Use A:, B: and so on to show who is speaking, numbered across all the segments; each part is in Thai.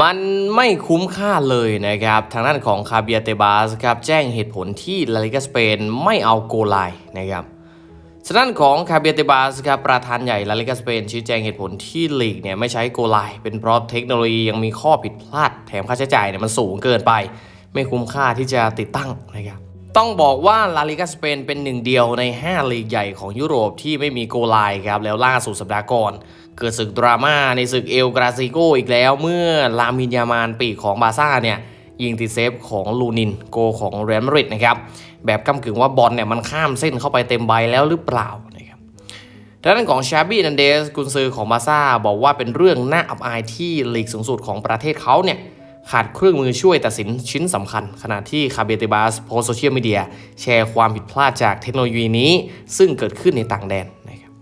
A: มันไม่คุ้มค่าเลยนะครับ ทางด้านของคาเบียเตบาสครับแจ้งเหตุผลที่ลาลิกาสเปนไม่เอาโกไลนะครับทางด้านของคาเบียเตบาสครับประธานใหญ่ลาลิกาสเปนชี้แจงเหตุผลที่ลีกเนี่ยไม่ใช้โกไลเป็นเพราะเทคโนโลยียังมีข้อผิดพลาด แถมค่าใช้จ่ายเนี่ยมันสูงเกินไป ไม่คุ้มค่าที่จะติดตั้งนะครับ ต้องบอกว่าลาลิกาสเปนเป็นหนึ่งเดียวใน 5 ลีกใหญ่ของยุโรปที่ไม่มีโกไลน์ครับ แล้วล่าสุดสัปดาห์ก่อน เกิดศึกดราม่าในศึกเอลกราซิโกอีกแล้ว เมื่อลามินยามานปีกของบาซ่าเนี่ย ยิงติดเซฟของลูนินโกของเรอัลมาดริดนะครับ แบบก้ากึ่งว่าบอลเนี่ยมันข้ามเส้นเข้าไปเต็มใบแล้วหรือเปล่านะครับด้านของชาบี้นันเดสกุนซือของบาซ่าบอกว่าเป็นเรื่องน่าอับอายที่ลีกสูงสุดของประเทศเขาเนี่ย ขาดเครื่องมือช่วยตัดสินชิ้นสำคัญ ขณะที่คาเบติบาสโพสโซเชียลมีเดียแชร์ความผิดพลาดจากเทคโนโลยีนี้ ซึ่งเกิดขึ้นในต่างแดนนะครับ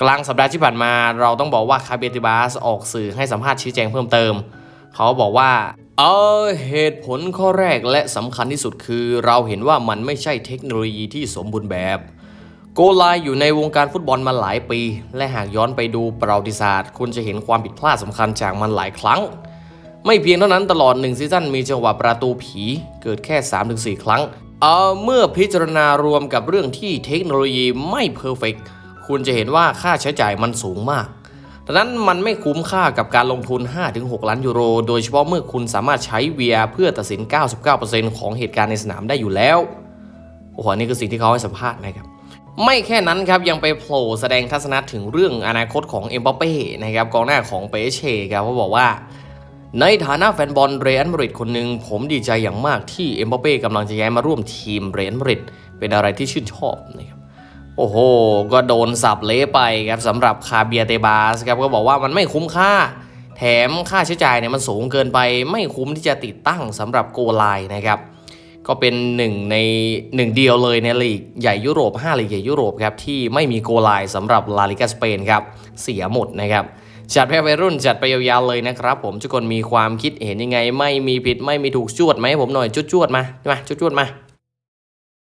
A: กลางสัปดาห์ที่ผ่านมาเราต้องบอกว่าคาเบติบาสออกสื่อให้สัมภาษณ์ชี้แจงเพิ่มเติม เขาบอกว่าเออเหตุผลข้อแรกและสำคัญที่สุดคือ เราเห็นว่ามันไม่ใช่เทคโนโลยีที่สมบูรณ์แบบ โกไลอยู่ในวงการฟุตบอลมาหลายปี และหากย้อนไปดูประวัติศาสตร์ คุณจะเห็นความผิดพลาดสำคัญจากมันหลายครั้ง ไม่เพียงเท่านั้นตลอดหนึ่งซีซั่นมีจังหวะประตูผีเกิดแค่ 3-4 ครั้งเออเมื่อพิจารณารวมกับเรื่องที่เทคโนโลยีไม่เพอร์เฟกคุณจะเห็นว่าค่าใช้จ่ายมันสูงมากดังนั้นมันไม่คุ้มค่ากับการลงทุน 5-6 ล้านยูโร โดยเฉพาะเมื่อคุณสามารถใช้ VR เพื่อตัดสิน 99%ของเหตุการณ์ในสนามได้อยู่แล้ว โอ้โหอันนี่คือสิ่งที่เขาให้สัมภาษณ์นะครับ ไม่แค่นั้นครับ ยังไปโผล่แสดงทัศนะถึงเรื่องอนาคตของเอ็มบัปเป้นะครับกองหน้าของเปเช่ครับเขาบอกว่า ในฐานะแฟนบอลเรอัลมาดริดคนหนึ่งผมดีใจอย่างมากที่เอ็มบัปเป้กำลังจะย้ายมาร่วมทีมเรอัลมาดริดเป็นอะไรที่ชื่นชอบนะครับโอ้โห ก็โดนสับเละไปครับสำหรับคาเบียเตบาสครับก็บอกว่ามันไม่คุ้มค่า แถมค่าใช้จ่ายเนี่ยมันสูงเกินไป ไม่คุ้มที่จะติดตั้งสำหรับโกไลน์นะครับก็เป็นหนึ่งในหนึ่งเดียวเลยในลีกใหญ่ยุโรป 5ลีกใหญ่ยุโรปครับที่ไม่มีโกไลน์สำหรับลาลิกาสเปนครับเสียหมดนะครับ จัดแพ้ไปรุ่นจัดไปยาวๆเลยนะครับผมทุกคนมีความคิดเห็นยังไง ไม่มีผิดไม่มีถูกจวดไหมผมหน่อยจวดๆมามาจวดๆมา